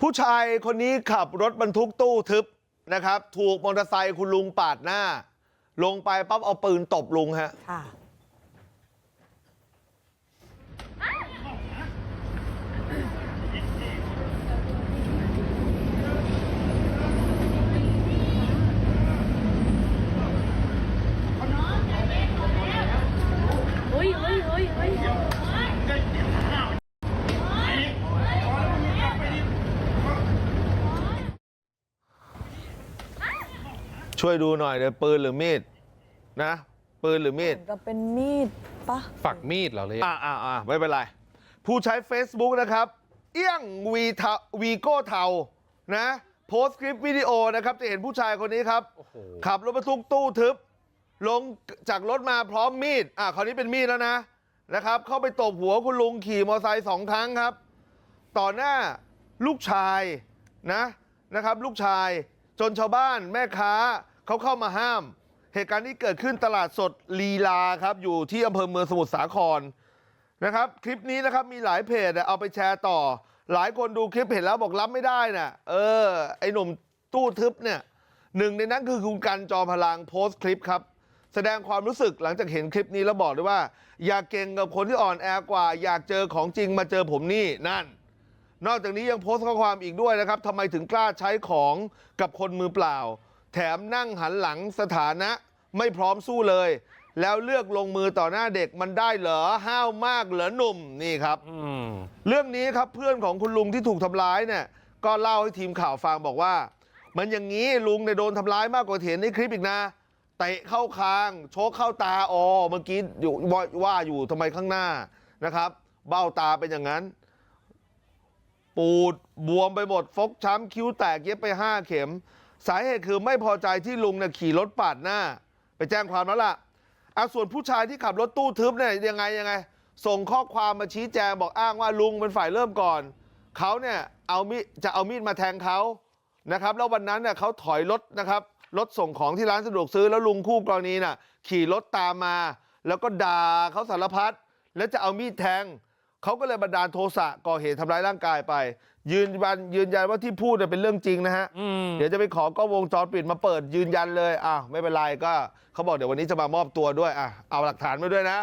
ผู้ชายคนนี้ขับรถบรรทุกตู้ทึบนะครับถูกมอเตอร์ไซค์คุณลุงปาดหน้าลงไปปั๊บเอาปืนตบลุงฮะ ค่ะ เฮ้ยเฮ้ยเฮ้ยเฮ้ย ช่วยดูหน่อยเดี๋ยวปืนหรือมีดนะ ปืนหรือมีด ก็เป็นมีดปะฝักมีดเหรอเลยอ่าอ่าอ่าไม่เป็นไร ผู้ใช้ Facebook นะครับ เอี้ยงวีทาวีโก้เทานะ โพสต์คลิปวิดีโอนะครับ จะเห็นผู้ชายคนนี้ครับ โอ้โหขับรถบรรทุกตู้ทึบ ลงจากรถมาพร้อมมีด อะคราวนี้เป็นมีดแล้วนะนะครับ เข้าไปตบหัวคุณลุงขี่มอเตอร์ไซค์สองครั้งครับ ต่อหน้าลูกชายนะนะครับ ลูกชายจนชาวบ้านแม่ค้า เขาเข้ามาห้ามเหตุการณ์นี้เกิดขึ้นตลาดสดลีลาครับอยู่ที่อำเภอเมืองสมุทรสาครนะครับคลิปนี้นะครับมีหลายเพจเอาไปแชร์ต่อ หลายคนดูคลิปเห็นแล้วบอกรับไม่ได้น่ะเออไอหนุ่มตู้ทึบเนี่ยหนึ่งในนั้นคือคุณกันจอมพลังโพสต์คลิปครับ แสดงความรู้สึกหลังจากเห็นคลิปนี้แล้วบอกด้วยว่า อย่าเก่งกับคนที่อ่อนแอกว่า อยากเจอของจริงมาเจอผมนี่นั่น นอกจากนี้ยังโพสต์ข้อความอีกด้วยนะครับทำไมถึงกล้าใช้ของกับคนมือเปล่า แถมนั่งหันหลังสถานะไม่พร้อมสู้เลยแล้วเลือกลงมือต่อหน้าเด็กมันได้เหรอห้าวมากเหรอหนุ่มนี่ครับอืมเรื่องนี้ครับเพื่อนของคุณลุงที่ถูกทำร้ายเนี่ยก็เล่าให้ทีมข่าวฟังบอกว่า มันอย่างนี้ลุงเนี่ยโดนทำร้ายมากกว่าที่เห็นในคลิปอีกนะเตะเข้าคางโชกเข้าตาอ๋อเมื่อกี้อยู่ว่าว่าอยู่ทำไมข้างหน้านะครับ เบ้าตาเป็นอย่างนั้น ปูดบวมไปหมดฟกช้ำคิ้วแตกเย็บไป5เข็ม สาเหตุคือไม่พอใจที่ลุงเนี่ยขี่รถปาดหน้าไปแจ้งความแล้วล่ะเอาส่วนผู้ชายที่ขับรถตู้ทึบเนี่ยยังไงยังไงส่งข้อความมาชี้แจงบอกอ้างว่าลุงเป็นฝ่ายเริ่มก่อนเขาเนี่ยเอามีดจะเอามีดมาแทงเขานะครับแล้ววันนั้นเนี่ยเขาถอยรถนะครับรถส่งของที่ร้านสะดวกซื้อแล้วลุงคู่กรณีน่ะขี่รถตามมาแล้วก็ด่าเขาสารพัดแล้วจะเอามีดแทง เขาก็เลยบันดาลโทสะก่อเหตุทำร้ายร่างกายไปยืนยันยืนยันว่าที่พูดเนี่ยเป็นเรื่องจริงนะฮะอืมเดี๋ยวจะไปขอกล้องวงจรปิดมาเปิดยืนยันเลยอ้าวไม่เป็นไรก็เขาบอกเดี๋ยววันนี้จะมามอบตัวด้วยอะเอาหลักฐานมาด้วยนะ